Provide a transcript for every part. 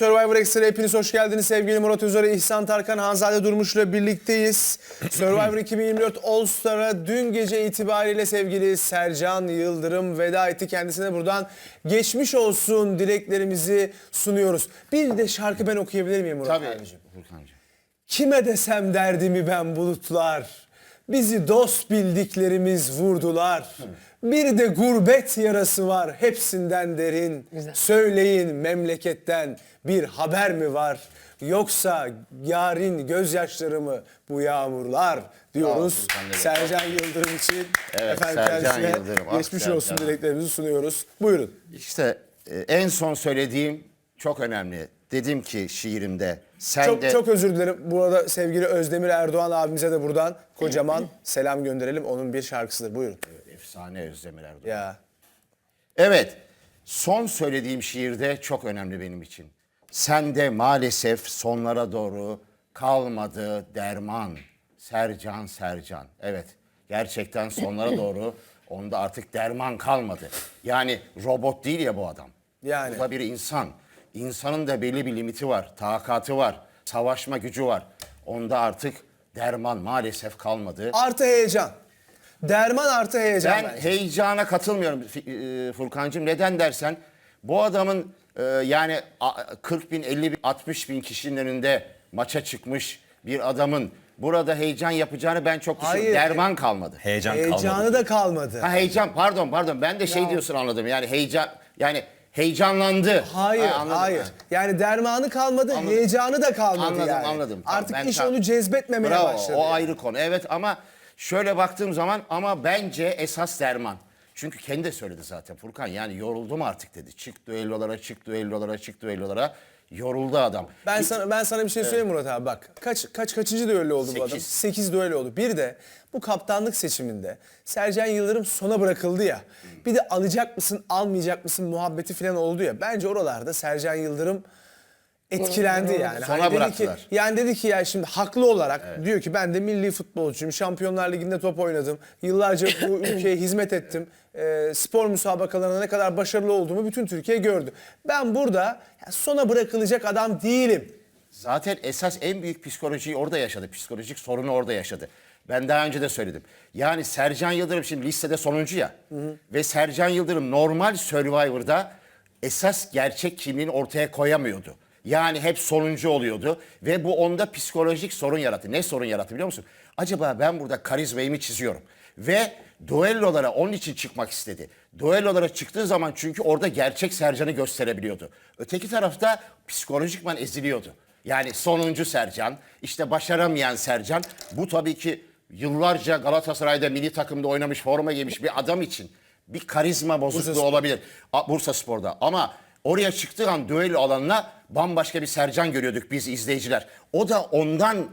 Survivor Extra hepiniz hoş geldiniz. Sevgili Murat Özer'e, İhsan Tarkan, Hanzade Durmuş'la birlikteyiz. Survivor 2024 All Star'a dün gece itibariyle sevgili Sercan Yıldırım veda etti. Kendisine buradan geçmiş olsun dileklerimizi sunuyoruz. Bir de şarkı ben okuyabilir miyim Murat Tabii abicim? Furkan'cığım. Kime desem derdimi ben bulutlar. Bizi dost bildiklerimiz vurdular. Bir de gurbet yarası var hepsinden derin. Güzel. Söyleyin memleketten bir haber mi var? Yoksa yarın gözyaşlarımı bu yağmurlar diyoruz. Bey. Sercan Yıldırım için Evet, efendim Sercan kendisine Yıldırım. Ah, geçmiş Sercan. olsun dileklerimizi sunuyoruz. Buyurun. İşte e, en son söylediğim çok önemli. Dedim ki şiirimde sen Çok, de çok özür dilerim. Bu arada sevgili Özdemir Erdoğan abimize de buradan kocaman selam gönderelim. Onun bir şarkısıdır. Buyurun. Efsane Özdemir Erdoğan. Ya. Evet. Son söylediğim şiirde çok önemli benim için. Sen de maalesef sonlara doğru kalmadı derman. Sercan Sercan. Evet. Gerçekten sonlara doğru onda artık derman kalmadı. Yani robot değil ya bu adam. Yani. Bu da bir insan. İnsanın da belli bir limiti var, takatı var, savaşma gücü var. Onda artık derman maalesef kalmadı. Artı heyecan. Derman artı heyecan Ben bence. heyecana katılmıyorum e, Furkan'cığım. Neden dersen bu adamın e, yani a- 40 bin, 50 bin, 60 bin kişinin önünde maça çıkmış bir adamın burada heyecan yapacağını ben çok düşünüyorum. Hayır. Derman kalmadı. Heyecan Heyecanı kalmadı. da kalmadı. Ha heyecan pardon pardon ben de şey diyorsun anladım yani heyecan yani heyecanlandı. Hayır, Ha, anladım. hayır. Ha. Yani dermanı kalmadı, Anladım. heyecanı da kalmadı Anladım yani. anladım. Tamam, Artık ben iş tam- onu cezbetmemeye Bravo, başladı. O ayrı konu. Evet ama şöyle baktığım zaman ama bence esas derman. Çünkü kendi de söyledi zaten Furkan yani yoruldum artık dedi. Çık düellolara, çık düellolara, çık düellolara. Yoruldu adam. Ben sana ben sana bir şey söyleyeyim Murat abi bak. Kaç kaç kaçıncı düello oldu bu adam? Sekiz. 8 düello oldu. Bir de bu kaptanlık seçiminde Sercan Yıldırım sona bırakıldı ya. Bir de alacak mısın, almayacak mısın muhabbeti falan oldu ya. Bence oralarda Sercan Yıldırım etkilendi yani. Sona dedi ki, bıraktılar. yani dedi ki ya şimdi haklı olarak diyor ki ben de milli futbolcuyum. Şampiyonlar Ligi'nde top oynadım. Yıllarca bu ülkeye hizmet ettim. Ee, spor müsabakalarında ne kadar başarılı olduğumu bütün Türkiye gördü. Ben burada ya sona bırakılacak adam değilim. Zaten esas en büyük psikolojiyi orada yaşadı. Psikolojik sorunu orada yaşadı. Ben daha önce de söyledim. Yani Sercan Yıldırım şimdi listede sonuncu ya. Ve Sercan Yıldırım normal Survivor'da esas gerçek kimliğini ortaya koyamıyordu. Yani hep sonuncu oluyordu ve bu onda psikolojik sorun yarattı. Ne sorun yarattı biliyor musun? Acaba ben burada karizmayı mı çiziyorum? Ve duellolara onun için çıkmak istedi. Duellolara çıktığı zaman çünkü orada gerçek Sercan'ı gösterebiliyordu. Öteki tarafta psikolojikman eziliyordu. Yani sonuncu Sercan, işte başaramayan Sercan. Bu tabii ki yıllarca Galatasaray'da milli takımda oynamış, forma giymiş bir adam için bir karizma bozukluğu Spor. olabilir. Bursa Spor'da. Ama oraya çıktığı an düello alanına bambaşka bir Sercan görüyorduk biz izleyiciler. O da ondan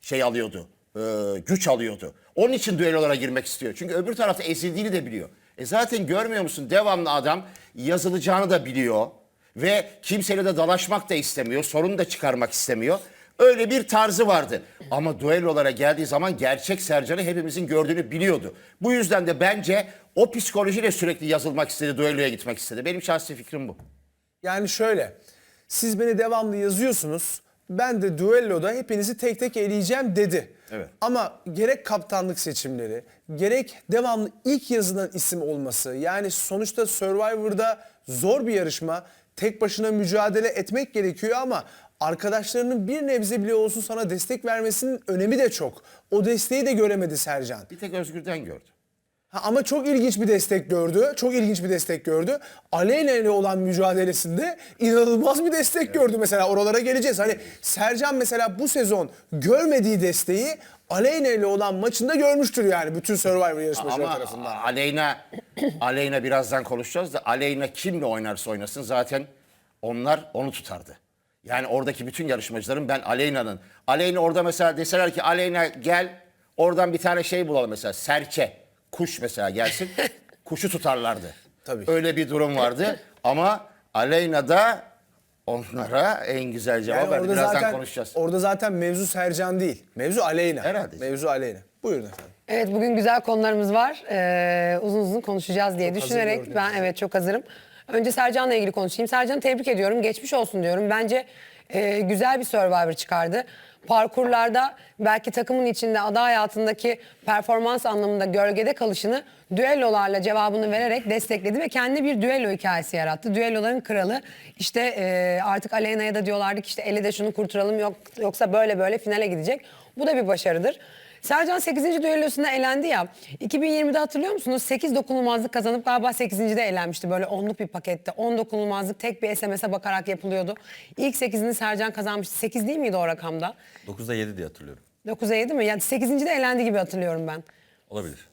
şey alıyordu, e, güç alıyordu. Onun için düellolara girmek istiyor. Çünkü öbür tarafta ezildiğini de biliyor. E zaten görmüyor musun? Devamlı adam yazılacağını da biliyor. Ve kimseyle de dalaşmak da istemiyor. Sorun da çıkarmak istemiyor. Öyle bir tarzı vardı. Ama düellolara geldiği zaman gerçek Sercan'ı hepimizin gördüğünü biliyordu. Bu yüzden de bence o psikolojiyle sürekli yazılmak istedi, düelloya gitmek istedi. Benim şahsi fikrim bu. Yani şöyle, siz beni devamlı yazıyorsunuz. Ben de düelloda hepinizi tek tek eleyeceğim dedi. Evet. Ama gerek kaptanlık seçimleri, gerek devamlı ilk yazılan isim olması. Yani sonuçta Survivor'da zor bir yarışma. Tek başına mücadele etmek gerekiyor ama arkadaşlarının bir nebze bile olsun sana destek vermesinin önemi de çok. O desteği de göremedi Sercan. Bir tek Özgür'den gördü. Ha, ama çok ilginç bir destek gördü. Çok ilginç bir destek gördü. Aleyna ile olan mücadelesinde inanılmaz bir destek gördü mesela. Oralara geleceğiz. Hani Sercan mesela bu sezon görmediği desteği Aleyna ile olan maçında görmüştür yani bütün Survivor yarışmacıları Ama tarafından. Aleyna Aleyna birazdan konuşacağız da Aleyna kimle oynarsa oynasın zaten onlar onu tutardı. Yani oradaki bütün yarışmacıların ben Aleyna'nın Aleyna orada mesela deseler ki Aleyna gel oradan bir tane şey bulalım mesela serçe kuş mesela gelsin kuşu tutarlardı. Tabii. Öyle bir durum vardı ama Aleyna da onlara en güzel cevap Yani verdi. Birazdan zaten, konuşacağız. Orada zaten mevzu Sercan değil. Mevzu Aleyna. Herhalde. Mevzu Aleyna. Buyurun efendim. Evet bugün güzel konularımız var. Ee, uzun uzun konuşacağız diye Çok düşünerek ben evet çok hazırım. Önce Sercan'la ilgili konuşayım. Sercan'ı tebrik ediyorum. Geçmiş olsun diyorum. Bence e, güzel bir Survivor çıkardı. Parkurlarda belki takımın içinde ada hayatındaki performans anlamında gölgede kalışını düellolarla cevabını vererek destekledi ve kendi bir düello hikayesi yarattı. Düelloların kralı işte e, artık Aleyna'ya da diyorlardı ki işte ele de şunu kurtaralım yok, yoksa böyle böyle finale gidecek. Bu da bir başarıdır. Sercan 8. düellosunda elendi ya. 2020'de hatırlıyor musunuz? 8 dokunulmazlık kazanıp galiba 8. de elenmişti. Böyle onluk bir pakette. 10 dokunulmazlık tek bir SMS'e bakarak yapılıyordu. İlk 8'ini Sercan kazanmıştı. 8 değil miydi o rakamda? 9'da 7 diye hatırlıyorum. 9'a 7 mi? Yani 8. de elendi gibi hatırlıyorum ben. Olabilir.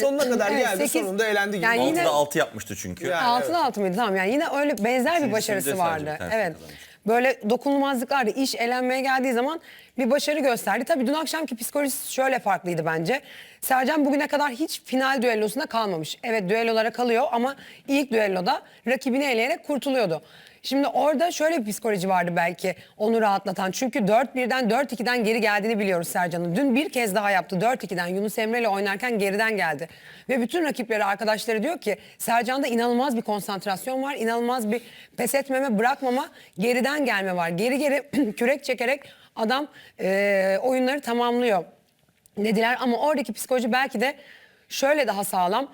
Sonuna kadar evet, geldi sekiz- sonunda elendi gibi. Yani yine- 6'da 6 yapmıştı çünkü. Yani- Altıda altı mıydı? Tamam yani yine öyle benzer bir başarısı sadece vardı. tanesini Evet. kazanmış. Böyle dokunulmazlıklarda iş elenmeye geldiği zaman bir başarı gösterdi. Tabii dün akşamki psikolojisi şöyle farklıydı bence. Sercan bugüne kadar hiç final düellosunda kalmamış. Evet düellolara kalıyor ama ilk düelloda rakibini eleyerek kurtuluyordu. Şimdi orada şöyle bir psikoloji vardı belki onu rahatlatan. Çünkü 4-1'den 4-2'den geri geldiğini biliyoruz Sercan'ın. Dün bir kez daha yaptı 4-2'den Yunus Emre ile oynarken geriden geldi. Ve bütün rakipleri arkadaşları diyor ki Sercan'da inanılmaz bir konsantrasyon var. inanılmaz bir pes etmeme bırakmama geriden gelme var. Geri geri kürek çekerek adam eee, oyunları tamamlıyor dediler. Ama oradaki psikoloji belki de şöyle daha sağlam.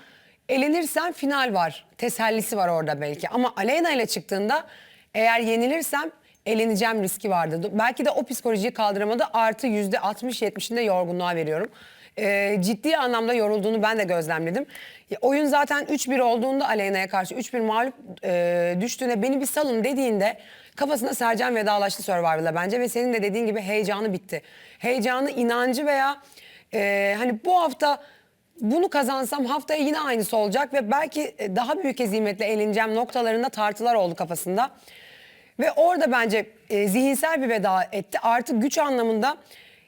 Elenirsen final var. Tesellisi var orada belki. Ama Aleyna ile çıktığında eğer yenilirsem eleneceğim riski vardı. Belki de o psikolojiyi kaldıramadı. Artı yüzde 60-70'inde yorgunluğa veriyorum. Ee, ciddi anlamda yorulduğunu ben de gözlemledim. Ya, oyun zaten 3-1 olduğunda Aleyna'ya karşı 3-1 mağlup e, düştüğünde beni bir salın dediğinde kafasında Sercan vedalaştı Survivor'la bence ve senin de dediğin gibi heyecanı bitti. Heyecanı, inancı veya e, hani bu hafta bunu kazansam haftaya yine aynısı olacak ve belki e, daha büyük hezimetle eleneceğim noktalarında tartılar oldu kafasında. Ve orada bence e, zihinsel bir veda etti. Artı güç anlamında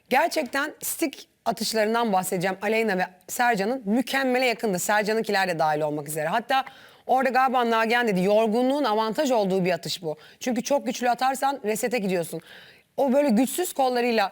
gerçekten stick atışlarından bahsedeceğim. Aleyna ve Sercan'ın mükemmele yakındı. Sercan'ınkiler de dahil olmak üzere. Hatta orada galiba Nagihan dedi yorgunluğun avantaj olduğu bir atış bu. Çünkü çok güçlü atarsan resete gidiyorsun. O böyle güçsüz kollarıyla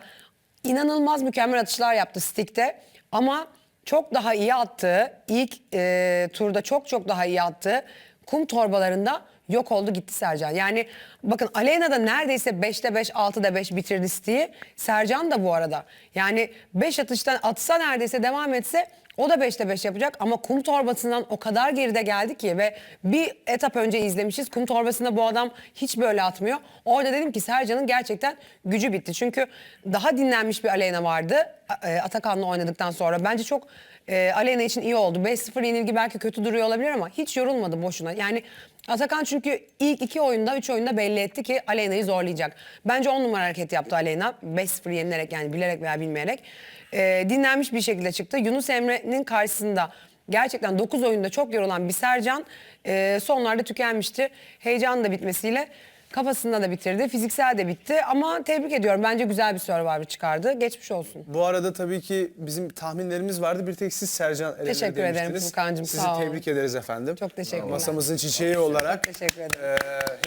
inanılmaz mükemmel atışlar yaptı stick'te. Ama çok daha iyi attığı, ilk e, turda çok çok daha iyi attığı kum torbalarında yok oldu gitti Sercan. Yani bakın Aleyna da neredeyse 5'te 5, 6'da 5 bitirdi Sti'yi. Sercan da bu arada. Yani 5 atıştan atsa neredeyse devam etse o da 5'te 5 yapacak ama kum torbasından o kadar geride geldi ki ve bir etap önce izlemişiz. Kum torbasında bu adam hiç böyle atmıyor. Orada dedim ki Sercan'ın gerçekten gücü bitti. Çünkü daha dinlenmiş bir Aleyna vardı e, Atakan'la oynadıktan sonra. Bence çok e, Aleyna için iyi oldu. 5-0 yenilgi belki kötü duruyor olabilir ama hiç yorulmadı boşuna. Yani Atakan çünkü ilk iki oyunda, üç oyunda belli etti ki Aleyna'yı zorlayacak. Bence on numara hareket yaptı Aleyna. 5-0 yenilerek yani bilerek veya bilmeyerek. E, dinlenmiş bir şekilde çıktı. Yunus Emre'nin karşısında gerçekten 9 oyunda çok yorulan bir Sercan e, sonlarda tükenmişti. Heyecanın da bitmesiyle kafasında da bitirdi. Fiziksel de bitti ama tebrik ediyorum. Bence güzel bir Survivor çıkardı. Geçmiş olsun. Bu arada tabii ki bizim tahminlerimiz vardı. Bir tek siz Sercan elendi Teşekkür ederim demiştiniz. Furkan'cığım, Sizi sağ olun. tebrik ederiz efendim. Çok teşekkürler. Masamızın çiçeği olarak teşekkür ederim. e,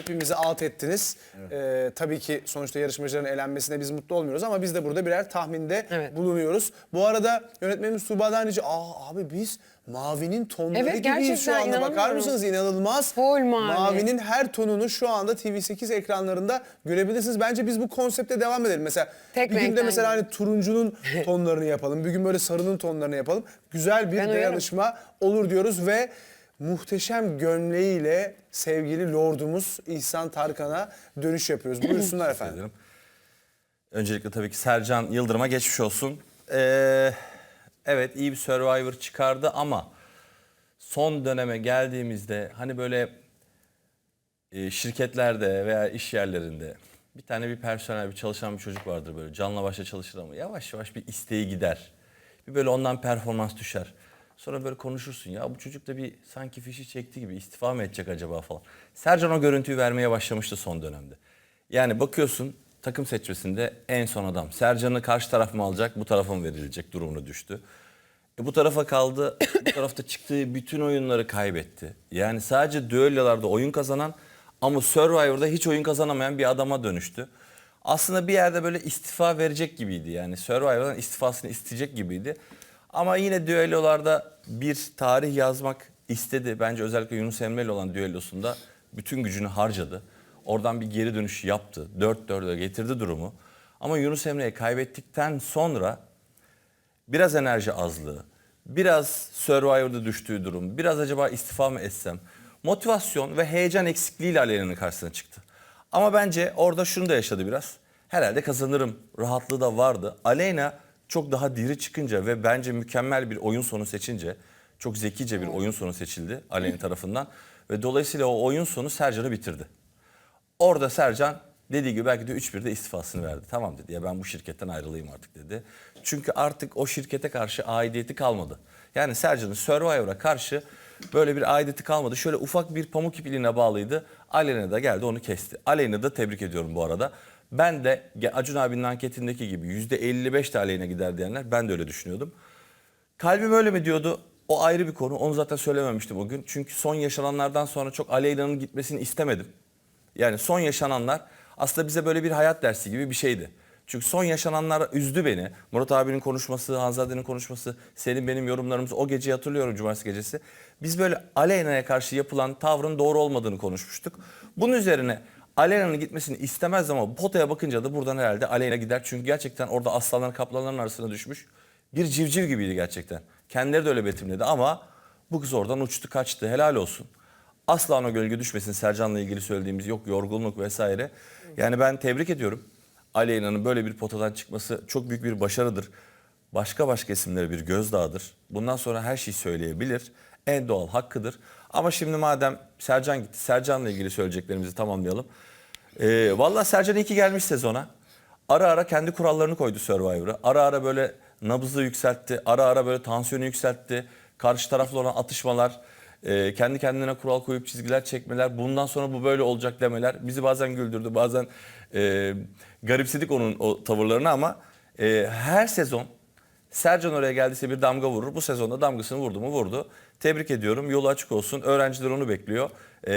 hepimizi alt ettiniz. E, tabii ki sonuçta yarışmacıların elenmesine biz mutlu olmuyoruz ama biz de burada birer tahminde Evet. bulunuyoruz. Bu arada yönetmenimiz Tuğba'dan rica aa abi biz mavinin tonları Evet, gibiyiz şu anda bakar mısınız? İnanılmaz. Full mavi. Mavinin her tonunu şu anda TV8 ekranlarında görebilirsiniz. Bence biz bu konsepte devam edelim. Mesela Tek bir günde mesela hani turuncunun tonlarını yapalım. Bir gün böyle sarının tonlarını yapalım. Güzel bir Ben uyarım. dayanışma olur diyoruz ve muhteşem gömleğiyle sevgili lordumuz İhsan Tarkan'a dönüş yapıyoruz. Buyursunlar efendim. Öncelikle tabii ki Sercan Yıldırım'a geçmiş olsun. Ee, evet iyi bir Survivor çıkardı ama son döneme geldiğimizde hani böyle e, şirketlerde veya iş yerlerinde bir tane bir personel, bir çalışan bir çocuk vardır böyle canla başla çalışır ama yavaş yavaş bir isteği gider. Bir böyle ondan performans düşer. Sonra böyle konuşursun ya bu çocuk da bir sanki fişi çekti gibi istifa mı edecek acaba falan. Sercan o görüntüyü vermeye başlamıştı son dönemde. Yani bakıyorsun takım seçmesinde en son adam. Sercan'ı karşı taraf mı alacak bu tarafa mı verilecek durumuna düştü. E bu tarafa kaldı. bu tarafta çıktığı bütün oyunları kaybetti. Yani sadece düellolarda oyun kazanan ama Survivor'da hiç oyun kazanamayan bir adama dönüştü. Aslında bir yerde böyle istifa verecek gibiydi. Yani Survivor'dan istifasını isteyecek gibiydi. Ama yine düellolarda bir tarih yazmak istedi. Bence özellikle Yunus Emre ile olan düellosunda bütün gücünü harcadı. Oradan bir geri dönüş yaptı. 4-4'e getirdi durumu. Ama Yunus Emre'yi kaybettikten sonra biraz enerji azlığı, biraz Survivor'da düştüğü durum, biraz acaba istifa mı etsem, motivasyon ve heyecan eksikliğiyle Aleyna'nın karşısına çıktı. Ama bence orada şunu da yaşadı biraz. Herhalde kazanırım rahatlığı da vardı. Aleyna çok daha diri çıkınca ve bence mükemmel bir oyun sonu seçince çok zekice bir oyun sonu seçildi Aleyna tarafından ve dolayısıyla o oyun sonu Sercan'ı bitirdi. Orada Sercan dediği gibi belki de 3-1'de istifasını verdi. Tamam dedi ya ben bu şirketten ayrılayım artık dedi. Çünkü artık o şirkete karşı aidiyeti kalmadı. Yani Sercan'ın Survivor'a karşı böyle bir aidiyeti kalmadı. Şöyle ufak bir pamuk ipliğine bağlıydı. Aleyna da geldi onu kesti. Aleyna'yı da tebrik ediyorum bu arada. Ben de Acun abinin anketindeki gibi %55 de Aleyna gider diyenler ben de öyle düşünüyordum. Kalbim öyle mi diyordu? O ayrı bir konu. Onu zaten söylememiştim o gün. Çünkü son yaşananlardan sonra çok Aleyna'nın gitmesini istemedim. Yani son yaşananlar aslında bize böyle bir hayat dersi gibi bir şeydi. Çünkü son yaşananlar üzdü beni. Murat abinin konuşması, Hanzade'nin konuşması, senin benim yorumlarımız o geceyi hatırlıyorum cumartesi gecesi. Biz böyle Aleyna'ya karşı yapılan tavrın doğru olmadığını konuşmuştuk. Bunun üzerine Aleyna'nın gitmesini istemez ama potaya bakınca da buradan herhalde Aleyna gider. Çünkü gerçekten orada aslanların kaplanların arasına düşmüş bir civciv gibiydi gerçekten. Kendileri de öyle betimledi ama bu kız oradan uçtu kaçtı helal olsun. Asla ona gölge düşmesin Sercan'la ilgili söylediğimiz yok yorgunluk vesaire. Yani ben tebrik ediyorum. Aleyna'nın böyle bir potadan çıkması çok büyük bir başarıdır. Başka başka isimlere bir gözdağıdır. Bundan sonra her şeyi söyleyebilir. En doğal hakkıdır. Ama şimdi madem Sercan gitti, Sercan'la ilgili söyleyeceklerimizi tamamlayalım. Ee, Valla Sercan iyi ki gelmiş sezona. Ara ara kendi kurallarını koydu Survivor'a. Ara ara böyle nabızı yükseltti. Ara ara böyle tansiyonu yükseltti. Karşı tarafla olan atışmalar, e, kendi kendine kural koyup çizgiler çekmeler, bundan sonra bu böyle olacak demeler bizi bazen güldürdü, bazen e, garipsedik onun o tavırlarını ama e, her sezon Sercan oraya geldiyse bir damga vurur. Bu sezonda damgasını vurdu mu vurdu. Tebrik ediyorum. Yolu açık olsun. Öğrenciler onu bekliyor. E,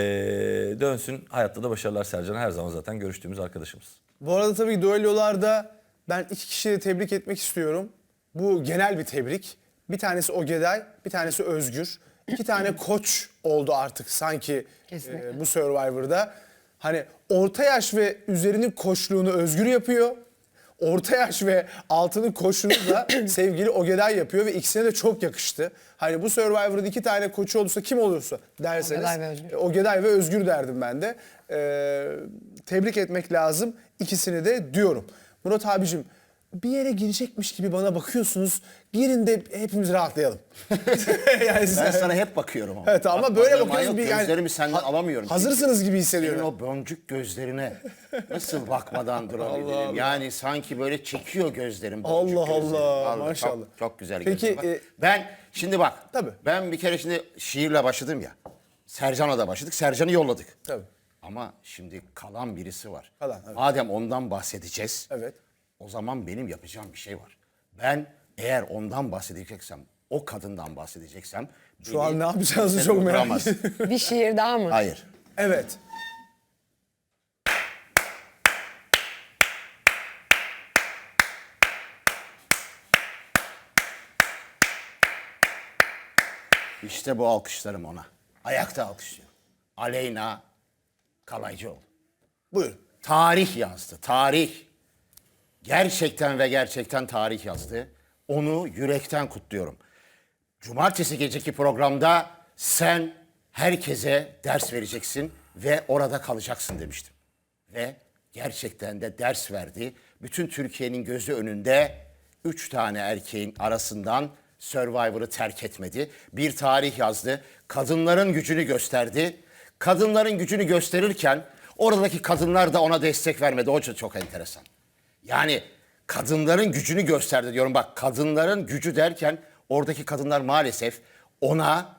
dönsün. Hayatta da başarılar Sercan'a. Her zaman zaten görüştüğümüz arkadaşımız. Bu arada tabii düellolarda ben iki kişiyi de tebrik etmek istiyorum. Bu genel bir tebrik. Bir tanesi Ogeday, bir tanesi Özgür. İki tane koç oldu artık sanki e, bu Survivor'da. Hani orta yaş ve üzerinin koçluğunu Özgür yapıyor. Orta yaş ve altının koçluğunu da sevgili Ogeday yapıyor ve ikisine de çok yakıştı. Hani bu Survivor'da iki tane koçu olursa kim olursa derseniz Ogeday ve Özgür. e, Ogeday ve Özgür derdim ben de. Ee, tebrik etmek lazım ikisini de diyorum. Murat abicim bir yere girecekmiş gibi bana bakıyorsunuz. Girin de hepimiz rahatlayalım. yani Ben sana hep bakıyorum ama. Evet ama böyle Bakmadığım bakıyoruz. ayol, Bir yani- Gözlerimi senden alamıyorum. Hazırsınız gibi Senin hissediyorum. o boncuk gözlerine nasıl bakmadan durabilirim? Yani sanki böyle çekiyor gözlerim. boncuk Allah gözlerim. Allah, Vallahi maşallah. Çok, çok güzel Peki, gözlerim e, ben şimdi bak. Tabii. Ben bir kere şimdi şiirle başladım ya. Sercan'la da başladık. Sercan'ı yolladık. Tabii. Ama şimdi kalan birisi var. Kalan, evet. Madem ondan bahsedeceğiz. Evet. O zaman benim yapacağım bir şey var. Ben eğer ondan bahsedeceksem, o kadından bahsedeceksem... Şu an ne yapacağınızı çok merak ediyorum. Bir şiir daha mı? Hayır. Evet. İşte bu alkışlarım ona. Ayakta alkışlıyor. Aleyna Kalaycıoğlu. Buyurun. Tarih yazdı, tarih. Gerçekten ve gerçekten tarih yazdı. Onu yürekten kutluyorum. Cumartesi geceki programda sen herkese ders vereceksin ve orada kalacaksın demiştim. Ve gerçekten de ders verdi. Bütün Türkiye'nin gözü önünde üç tane erkeğin arasından Survivor'ı terk etmedi. Bir tarih yazdı. Kadınların gücünü gösterdi. Kadınların gücünü gösterirken oradaki kadınlar da ona destek vermedi. O çok, enteresan. Yani kadınların gücünü gösterdi diyorum. Bak kadınların gücü derken oradaki kadınlar maalesef ona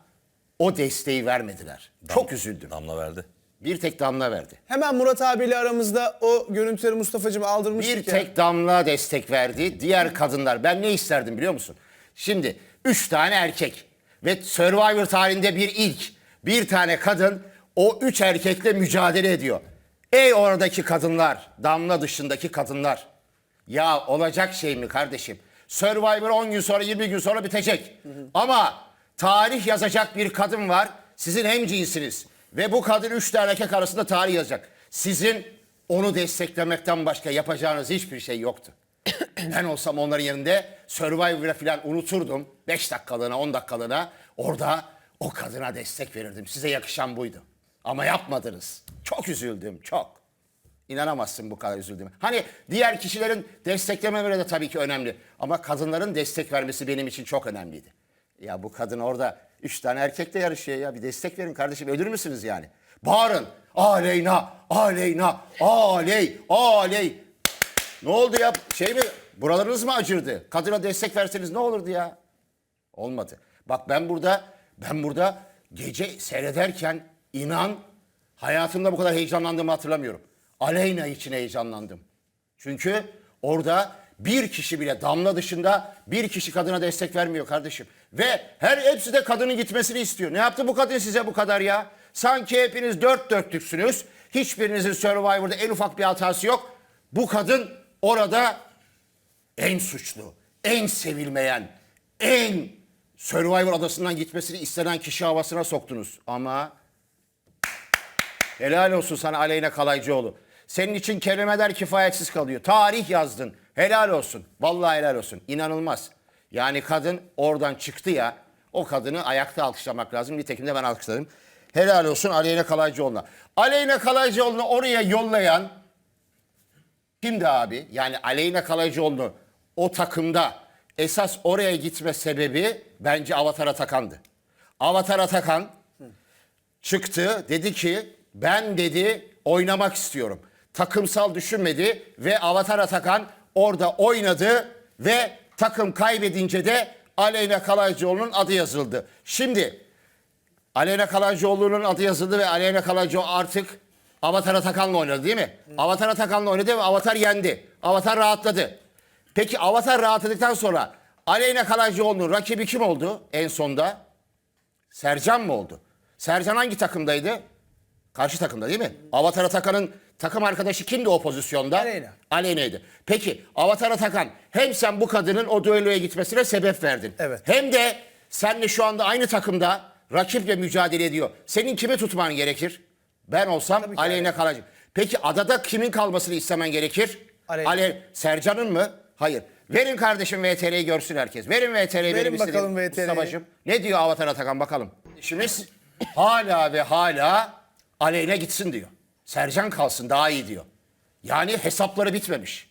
o desteği vermediler. Çok üzüldüm. Damla verdi. Bir tek damla verdi. Hemen Murat abiyle aramızda o görüntüleri Mustafa'cığım aldırmıştık Bir ya. tek damla destek verdi. Diğer kadınlar ben ne isterdim biliyor musun? Şimdi üç tane erkek ve Survivor tarihinde bir ilk. Bir tane kadın o üç erkekle mücadele ediyor. Ey oradaki kadınlar, damla dışındaki kadınlar. Ya olacak şey mi kardeşim? Survivor 10 gün sonra 20 gün sonra bitecek. Ama tarih yazacak bir kadın var. Sizin hemcinsiniz. Ve bu kadın üç tane erkek arasında tarih yazacak. Sizin onu desteklemekten başka yapacağınız hiçbir şey yoktu. ben olsam onların yerinde Survivor'a falan unuturdum. 5 dakikalığına 10 dakikalığına orada o kadına destek verirdim. Size yakışan buydu. Ama yapmadınız. Çok üzüldüm çok. İnanamazsın bu kadar üzüldüğüme. Hani diğer kişilerin desteklemeleri de tabii ki önemli. Ama kadınların destek vermesi benim için çok önemliydi. Ya bu kadın orada üç tane erkekle yarışıyor ya. Bir destek verin kardeşim. Ölür müsünüz yani? Bağırın. Aleyna, aleyna, aley, aley. Ne oldu ya? Şey mi? Buralarınız mı acırdı? Kadına destek verseniz ne olurdu ya? Olmadı. Bak ben burada ben burada gece seyrederken inan hayatımda bu kadar heyecanlandığımı hatırlamıyorum. Aleyna için heyecanlandım. Çünkü orada bir kişi bile Damla dışında bir kişi kadına destek vermiyor kardeşim. Ve her hepsi de kadının gitmesini istiyor. Ne yaptı bu kadın size bu kadar ya? Sanki hepiniz dört dörtlüksünüz. Hiçbirinizin Survivor'da en ufak bir hatası yok. Bu kadın orada en suçlu, en sevilmeyen, en Survivor adasından gitmesini istenen kişi havasına soktunuz. Ama helal olsun sana Aleyna Kalaycıoğlu. Senin için kelimeler kifayetsiz kalıyor. Tarih yazdın. Helal olsun. Vallahi helal olsun. İnanılmaz. Yani kadın oradan çıktı ya. O kadını ayakta alkışlamak lazım. Nitekim de ben alkışladım. Helal olsun Aleyna Kalaycıoğlu'na. Aleyna Kalaycıoğlu'nu oraya yollayan Kimdi abi? Yani Aleyna Kalaycıoğlu o takımda esas oraya gitme sebebi bence Avatar Atakan'dı. Avatar Atakan çıktı dedi ki ben dedi oynamak istiyorum. Takımsal düşünmedi ve Avatar Atakan orada oynadı ve takım kaybedince de Aleyna Kalaycıoğlu'nun adı yazıldı. Şimdi Aleyna Kalaycıoğlu'nun adı yazıldı ve Aleyna Kalaycıoğlu artık Avatar Atakan'la oynadı değil mi? Avatar Atakan'la oynadı ve Avatar yendi. Avatar rahatladı. Peki Avatar rahatladıktan sonra Aleyna Kalaycıoğlu'nun rakibi kim oldu en sonda? Sercan mı oldu? Sercan hangi takımdaydı? Karşı takımda değil mi? Avatar Atakan'ın takım arkadaşı kimdi o pozisyonda? Aleyna. Aleyna'ydı. Peki Avatar Atakan hem sen bu kadının o düelloya gitmesine sebep verdin. Evet. Hem de senle şu anda aynı takımda rakiple mücadele ediyor. Senin kimi tutman gerekir? Ben olsam Tabii ki Aleyna kalacak. Peki adada kimin kalmasını istemen gerekir? Aleyna. Ale Sercan'ın mı? Hayır. Verin kardeşim VTR'yi görsün herkes. Verin VTR'yi benim bakalım. VTR'yi. Ne diyor Avatar Atakan bakalım. İşimiz hala ve hala Aleyna gitsin diyor. Sercan kalsın daha iyi diyor. Yani hesapları bitmemiş.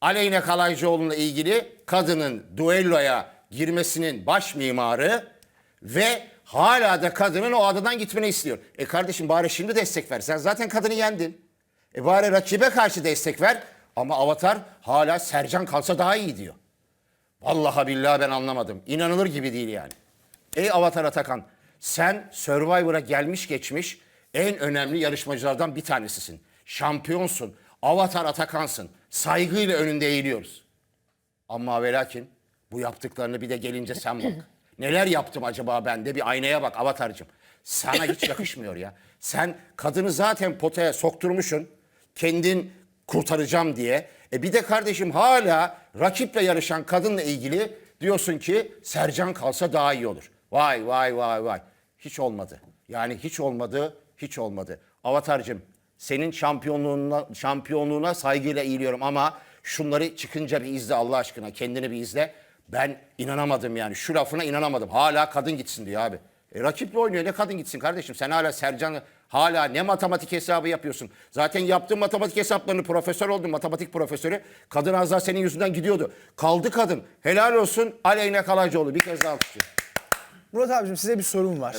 Aleyna Kalaycıoğlu'na ilgili kadının duelloya girmesinin baş mimarı ve hala da kadının o adadan gitmeni istiyor. E kardeşim bari şimdi destek ver. Sen zaten kadını yendin. E bari rakibe karşı destek ver. Ama Avatar hala Sercan kalsa daha iyi diyor. Vallahi billahi ben anlamadım. İnanılır gibi değil yani. Ey Avatar Atakan, sen Survivor'a gelmiş geçmiş en önemli yarışmacılardan bir tanesisin. Şampiyonsun. Avatar Atakan'sın. Saygıyla önünde eğiliyoruz. Ama ve lakin bu yaptıklarını bir de gelince sen bak. Neler yaptım acaba ben de bir aynaya bak Avatar'cığım. Sana hiç yakışmıyor ya. Sen kadını zaten potaya sokturmuşsun. Kendin kurtaracağım diye. E bir de kardeşim hala rakiple yarışan kadınla ilgili diyorsun ki Sercan kalsa daha iyi olur. Vay vay vay vay. Hiç olmadı. Yani hiç olmadı, hiç olmadı. Avatar'cığım senin şampiyonluğuna, şampiyonluğuna saygıyla eğiliyorum ama şunları çıkınca bir izle Allah aşkına. Kendini bir izle. Ben inanamadım yani. Şu lafına inanamadım. Hala kadın gitsin diyor abi. E, rakiple oynuyor ne kadın gitsin kardeşim. Sen hala Sercan hala ne matematik hesabı yapıyorsun. Zaten yaptığın matematik hesaplarını profesör oldun matematik profesörü. Kadın az daha senin yüzünden gidiyordu. Kaldı kadın. Helal olsun Aleyna Kalaycıoğlu. Bir kez daha alkışlıyorum. Murat abicim size bir sorum var.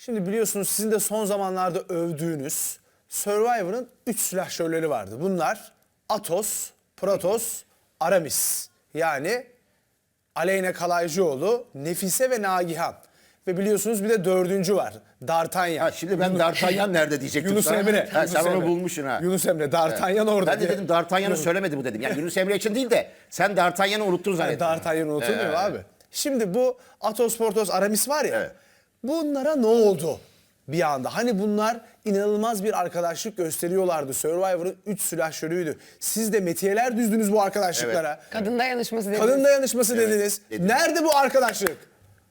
Şimdi biliyorsunuz sizin de son zamanlarda övdüğünüz Survivor'ın 3 silahşörleri vardı. Bunlar Atos, Protos, Aramis. Yani Aleyna Kalaycıoğlu, Nefise ve Nagihan. Ve biliyorsunuz bir de dördüncü var. D'Artagnan. Ha, şimdi ben D'Artagnan nerede diyecektim Yunus sana. Emre. Ha, Yunus sen onu Emre. bulmuşsun ha. Yunus Emre, D'Artagnan orada. Ben de dedim D'Artagnan'ı söylemedi bu dedim. Yani Yunus Emre için değil de sen D'Artagnan'ı unuttun zannettim. D'Artagnan'ı unutulmuyor Evet. abi. Şimdi bu Atos, Portos, Aramis var ya. Evet. Bunlara ne oldu bir anda? Hani bunlar inanılmaz bir arkadaşlık gösteriyorlardı. Survivor'ın 3 silahşörüydü. Siz de metiyeler düzdünüz bu arkadaşlıklara. Kadın dayanışması dediniz. Kadın dayanışması dediniz. dedim. Nerede bu arkadaşlık?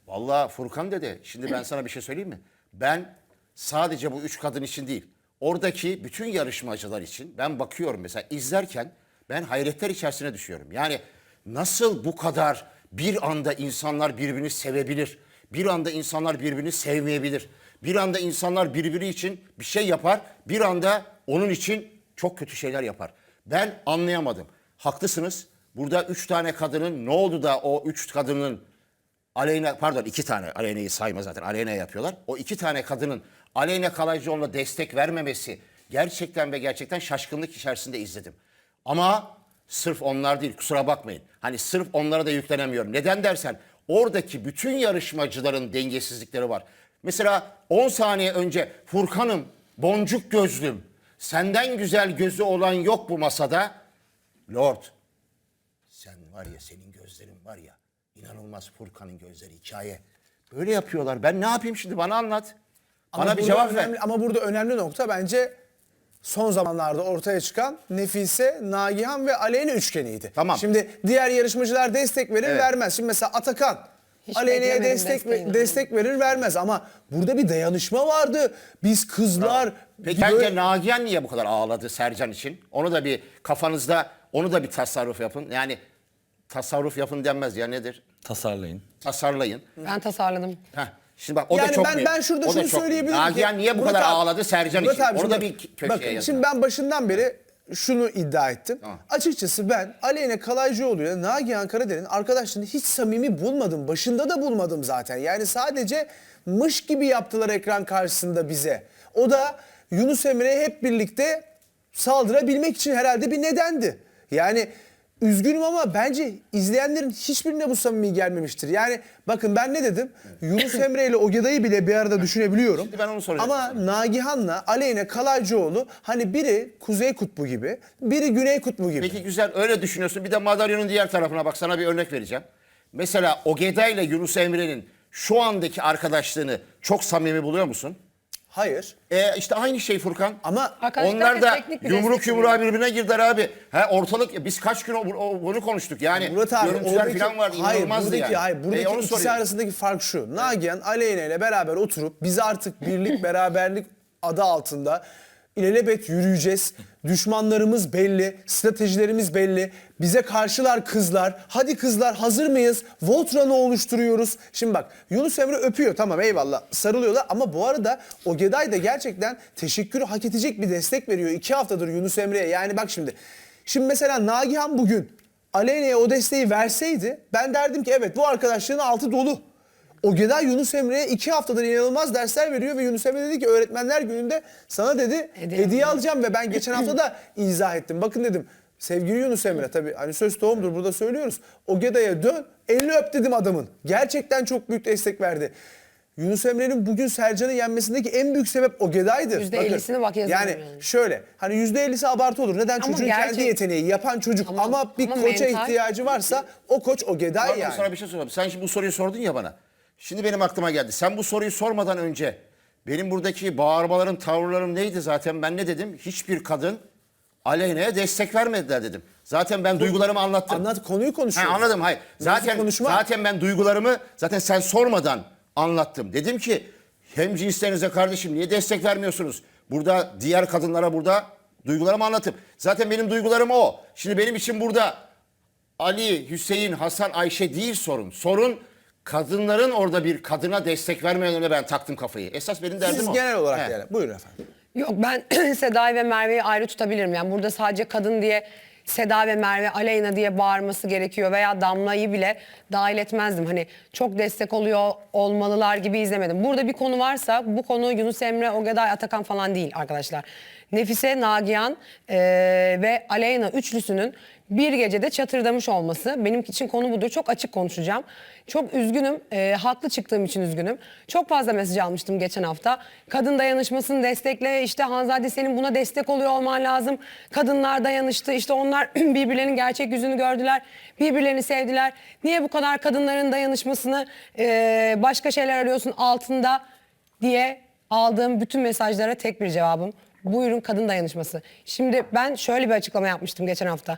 Vallahi Furkan dede şimdi ben sana bir şey söyleyeyim mi? Ben sadece bu üç kadın için değil. Oradaki bütün yarışmacılar için ben bakıyorum mesela izlerken ben hayretler içerisine düşüyorum. Yani nasıl bu kadar bir anda insanlar birbirini sevebilir? Bir anda insanlar birbirini sevmeyebilir. Bir anda insanlar birbiri için bir şey yapar. Bir anda onun için çok kötü şeyler yapar. Ben anlayamadım. Haklısınız. Burada üç tane kadının ne oldu da o üç kadının Aleyna pardon iki tane Aleyna'yı sayma zaten Aleyna yapıyorlar. O iki tane kadının Aleyna Kalaycıoğlu'na destek vermemesi gerçekten ve gerçekten şaşkınlık içerisinde izledim. Ama sırf onlar değil kusura bakmayın. Hani sırf onlara da yüklenemiyorum. Neden dersen oradaki bütün yarışmacıların dengesizlikleri var. Mesela 10 saniye önce Furkan'ım boncuk gözlüm senden güzel gözü olan yok bu masada. Lord sen var ya senin gözlerin var ya inanılmaz Furkan'ın gözleri hikaye. Böyle yapıyorlar. Ben ne yapayım şimdi bana anlat. Ama bana bir burada cevap önemli, ver. Ama burada önemli nokta bence son zamanlarda ortaya çıkan Nefise, Nagihan ve Aleyna üçgeniydi. Tamam. Şimdi diğer yarışmacılar destek verir Evet. vermez. Şimdi mesela Atakan Hiç Aleyna'ya beklemedim destek desteğini. destek verir vermez ama burada bir dayanışma vardı. Biz kızlar Peki böyle- bence Nagihan niye bu kadar ağladı Sercan için? Onu da bir kafanızda onu da bir tasarruf yapın. Yani tasarruf yapın denmez ya nedir? Tasarlayın. Tasarlayın. Ben tasarladım. Heh. Şimdi bak o da yani çok ben mühim. ben şurada O da şunu söyleyebilirim ki. Nagihan niye bu Murat kadar abi- ağladı Sercan Murat için? abi Onu da bir köşeye bakın, yazın. Şimdi ben başından beri şunu iddia ettim. Tamam. Açıkçası ben Aleyna Kalaycıoğlu ile Nagihan Karaden'in arkadaşlığını hiç samimi bulmadım. Başında da bulmadım zaten. Yani sadece mış gibi yaptılar ekran karşısında bize. O da Yunus Emre'ye hep birlikte saldırabilmek için herhalde bir nedendi. Yani üzgünüm ama bence izleyenlerin hiçbirine bu samimi gelmemiştir. Yani bakın ben ne dedim? Yunus Emre ile Ogeday'ı bile bir arada düşünebiliyorum. Şimdi ben onu soracağım Ama Nagihan'la Aleyna Kalaycıoğlu hani biri Kuzey Kutbu gibi, biri Güney Kutbu gibi. Peki güzel öyle düşünüyorsun. Bir de madalyonun diğer tarafına bak sana bir örnek vereceğim. Mesela Ogeda ile Yunus Emre'nin şu andaki arkadaşlığını çok samimi buluyor musun? Hayır. E işte aynı şey Furkan. Ama Arkadaşlar Onlar da teknik bir yumruk destek yumruğa birbirine girdiler abi. Ha ortalık biz kaç gün o- o- bunu konuştuk. Yani Murat abi oradaki, falan var hayır, buradaki, yani. hayır, buradaki E, onu ikisi soruyorum. arasındaki fark şu. Nagihan Aleyna ile beraber oturup biz artık birlik beraberlik adı altında ilelebet yürüyeceğiz. Düşmanlarımız belli, stratejilerimiz belli. Bize karşılar kızlar. Hadi kızlar hazır mıyız? Voltran'ı oluşturuyoruz. Şimdi bak Yunus Emre öpüyor tamam eyvallah sarılıyorlar ama bu arada Ogeday da gerçekten teşekkürü hak edecek bir destek veriyor. iki haftadır Yunus Emre'ye yani bak şimdi. Şimdi mesela Nagihan bugün Aleyna'ya o desteği verseydi ben derdim ki evet bu arkadaşlığın altı dolu. Ogeday Yunus Emre'ye iki haftadır inanılmaz dersler veriyor ve Yunus Emre dedi ki öğretmenler gününde sana dedi Hediye hediye alacağım ve ben geçen hafta da izah ettim. Bakın dedim sevgili Yunus Emre tabii hani söz tohumdur burada söylüyoruz. Ogeday'a dön elini öp dedim adamın. Gerçekten çok büyük destek verdi. Yunus Emre'nin bugün Sercan'ı yenmesindeki en büyük sebep. Yüzde Bakın, ellisini bak yazıyorum Yani yani. şöyle hani yüzde ellisi abartı olur. Neden? Ama Çocuğun gerçek- kendi yeteneği yapan çocuk ama, Ama- bir ama koça mental- ihtiyacı varsa o koç Ogeday Pardon, yani. sana bir şey sorayım. Sen şimdi bu soruyu sordun ya bana. Şimdi benim aklıma geldi. Sen bu soruyu sormadan önce benim buradaki bağırmalarım, tavırlarım neydi zaten? Ben ne dedim? Hiçbir kadın Aleyna'ya destek vermediler dedim. Zaten ben duygularımı anlattım. Anlat konuyu Ha, konuşuyoruz. anladım hayır. Zaten konuşma. zaten ben duygularımı zaten sen sormadan anlattım. Dedim ki hem cinslerinize kardeşim niye destek vermiyorsunuz? Burada diğer kadınlara burada duygularımı anlatıp zaten benim duygularım o. Şimdi benim için burada Ali, Hüseyin, Hasan, Ayşe değil sorun. Sorun kadınların orada bir kadına destek vermelerine ben taktım kafayı. Esas benim derdim Siz o. genel olarak He. yani. Buyurun efendim. Yok ben Seda'yı ve Merve'yi ayrı tutabilirim. Yani burada sadece kadın diye Seda ve Merve Aleyna diye bağırması gerekiyor veya Damla'yı bile dahil etmezdim. Hani çok destek oluyor olmalılar gibi izlemedim. Burada bir konu varsa bu konu Yunus Emre, Ogeday, Atakan falan değil arkadaşlar. Nefise, Nagihan eee, ve Aleyna üçlüsünün bir gecede çatırdamış olması benim için konu budur. Çok açık konuşacağım. Çok üzgünüm. e, haklı çıktığım için üzgünüm. Çok fazla mesaj almıştım geçen hafta. Kadın dayanışmasını destekle. işte Hanzade senin buna destek oluyor olman lazım. Kadınlar dayanıştı. işte onlar birbirlerinin gerçek yüzünü gördüler. Birbirlerini sevdiler. Niye bu kadar kadınların dayanışmasını e, başka şeyler arıyorsun altında diye aldığım bütün mesajlara tek bir cevabım. Buyurun kadın dayanışması. Şimdi ben şöyle bir açıklama yapmıştım geçen hafta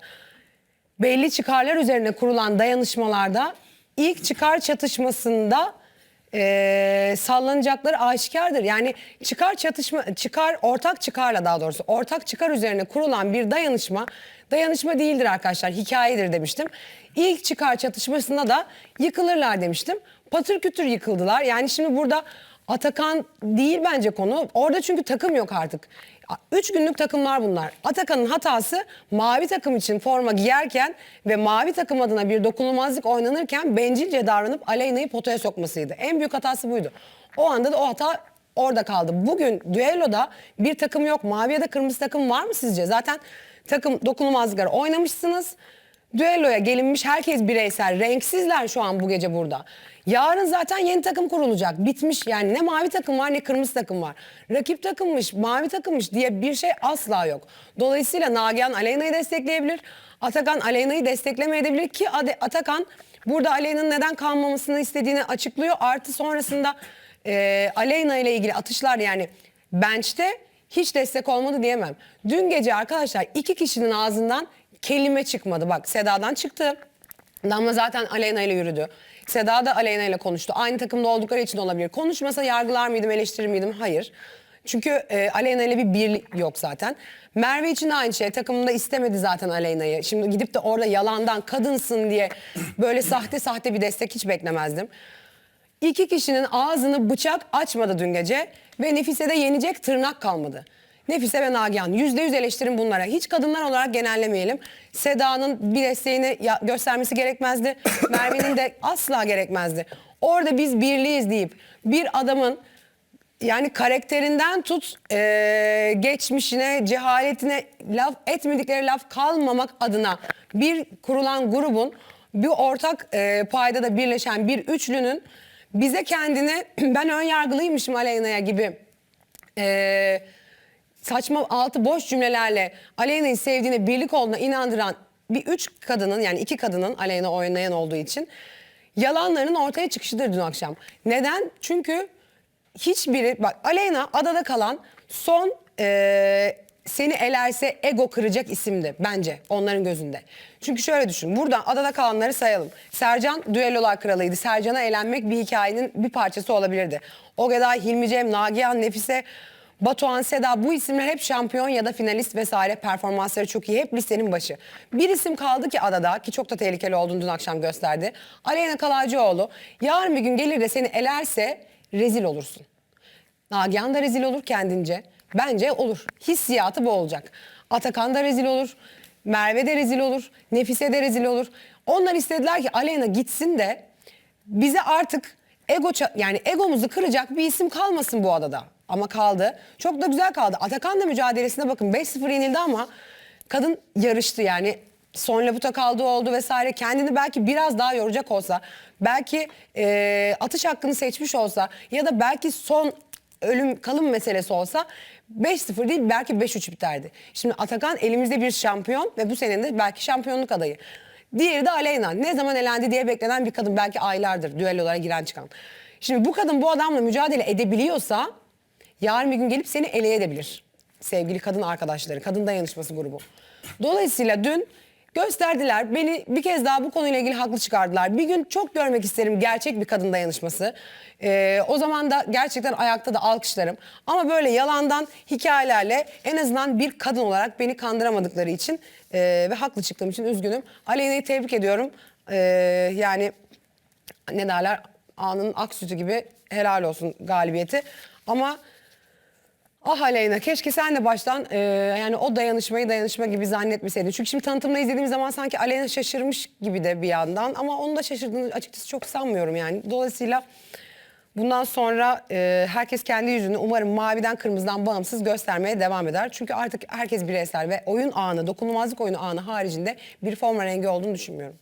belli çıkarlar üzerine kurulan dayanışmalarda ilk çıkar çatışmasında e, sallanacakları aşikardır. Yani çıkar çatışma, çıkar ortak çıkarla daha doğrusu ortak çıkar üzerine kurulan bir dayanışma dayanışma değildir arkadaşlar hikayedir demiştim. İlk çıkar çatışmasında da yıkılırlar demiştim. Patır kütür yıkıldılar. Yani şimdi burada Atakan değil bence konu. Orada çünkü takım yok artık. Üç günlük takımlar bunlar. Atakan'ın hatası mavi takım için forma giyerken ve mavi takım adına bir dokunulmazlık oynanırken bencilce davranıp Aleyna'yı potaya sokmasıydı. En büyük hatası buydu. O anda da o hata orada kaldı. Bugün düelloda bir takım yok. Mavi ya da kırmızı takım var mı sizce? Zaten takım dokunulmazlıkları oynamışsınız. Düelloya gelinmiş herkes bireysel. Renksizler şu an bu gece burada. Yarın zaten yeni takım kurulacak. Bitmiş yani ne mavi takım var ne kırmızı takım var. Rakip takımmış, mavi takımmış diye bir şey asla yok. Dolayısıyla Nagihan Aleyna'yı destekleyebilir. Atakan Aleyna'yı desteklemeyebilir ki Atakan burada Aleyna'nın neden kalmamasını istediğini açıklıyor. Artı sonrasında e, Aleyna ile ilgili atışlar yani bench'te hiç destek olmadı diyemem. Dün gece arkadaşlar iki kişinin ağzından kelime çıkmadı. Bak Seda'dan çıktı. Damla zaten Aleyna ile yürüdü. Seda da Aleyna ile konuştu. Aynı takımda oldukları için olabilir. Konuşmasa yargılar mıydım, eleştirir miydim? Hayır. Çünkü e, Aleyna ile bir birlik yok zaten. Merve için de aynı şey. Takımında istemedi zaten Aleyna'yı. Şimdi gidip de orada yalandan kadınsın diye böyle sahte sahte bir destek hiç beklemezdim. İki kişinin ağzını bıçak açmadı dün gece ve Nefise'de yenecek tırnak kalmadı. Nefise ve Nagihan yüzde yüz eleştirin bunlara. Hiç kadınlar olarak genellemeyelim. Seda'nın bir desteğini göstermesi gerekmezdi. Merve'nin de asla gerekmezdi. Orada biz birliğiz deyip bir adamın yani karakterinden tut eee, geçmişine, cehaletine laf etmedikleri laf kalmamak adına bir kurulan grubun bir ortak eee payda da birleşen bir üçlünün bize kendini ben ön yargılıymışım Aleyna'ya gibi eee, saçma altı boş cümlelerle Aleyna'yı sevdiğine birlik olduğuna inandıran bir üç kadının yani iki kadının Aleyna oynayan olduğu için yalanlarının ortaya çıkışıdır dün akşam. Neden? Çünkü hiçbiri bak Aleyna adada kalan son eee, seni elerse ego kıracak isimdi bence onların gözünde. Çünkü şöyle düşün burada adada kalanları sayalım. Sercan düellolar kralıydı. Sercan'a elenmek bir hikayenin bir parçası olabilirdi. Ogeday, Hilmi Cem, Nagihan, Nefise, Batuhan, Seda bu isimler hep şampiyon ya da finalist vesaire performansları çok iyi. Hep listenin başı. Bir isim kaldı ki adada ki çok da tehlikeli olduğunu dün akşam gösterdi. Aleyna Kalaycıoğlu yarın bir gün gelir de seni elerse rezil olursun. Nagihan da rezil olur kendince. Bence olur. Hissiyatı bu olacak. Atakan da rezil olur. Merve de rezil olur. Nefise de rezil olur. Onlar istediler ki Aleyna gitsin de bize artık ego yani egomuzu kıracak bir isim kalmasın bu adada. Ama kaldı. Çok da güzel kaldı. Atakan da mücadelesine bakın 5-0 yenildi ama kadın yarıştı yani son labuta kaldığı oldu vesaire kendini belki biraz daha yoracak olsa belki e, atış hakkını seçmiş olsa ya da belki son ölüm kalım meselesi olsa 5-0 değil belki 5-3 biterdi. Şimdi Atakan elimizde bir şampiyon ve bu senenin de belki şampiyonluk adayı. Diğeri de Aleyna. Ne zaman elendi diye beklenen bir kadın belki aylardır düellolara giren çıkan. Şimdi bu kadın bu adamla mücadele edebiliyorsa yarın bir gün gelip seni eleyebilir. Sevgili kadın arkadaşları, kadın dayanışması grubu. Dolayısıyla dün gösterdiler. Beni bir kez daha bu konuyla ilgili haklı çıkardılar. Bir gün çok görmek isterim gerçek bir kadın dayanışması. Ee, o zaman da gerçekten ayakta da alkışlarım. Ama böyle yalandan hikayelerle en azından bir kadın olarak beni kandıramadıkları için e, ve haklı çıktığım için üzgünüm. Aleyna'yı tebrik ediyorum. Ee, yani ne derler anın ak sütü gibi helal olsun galibiyeti. Ama ah Aleyna keşke sen de baştan e, yani o dayanışmayı dayanışma gibi zannetmeseydin. Çünkü şimdi tanıtımda izlediğim zaman sanki Aleyna şaşırmış gibi de bir yandan. Ama onun da şaşırdığını açıkçası çok sanmıyorum yani. Dolayısıyla bundan sonra e, herkes kendi yüzünü umarım maviden kırmızıdan bağımsız göstermeye devam eder. Çünkü artık herkes bireysel ve oyun anı, dokunulmazlık oyunu anı haricinde bir forma rengi olduğunu düşünmüyorum.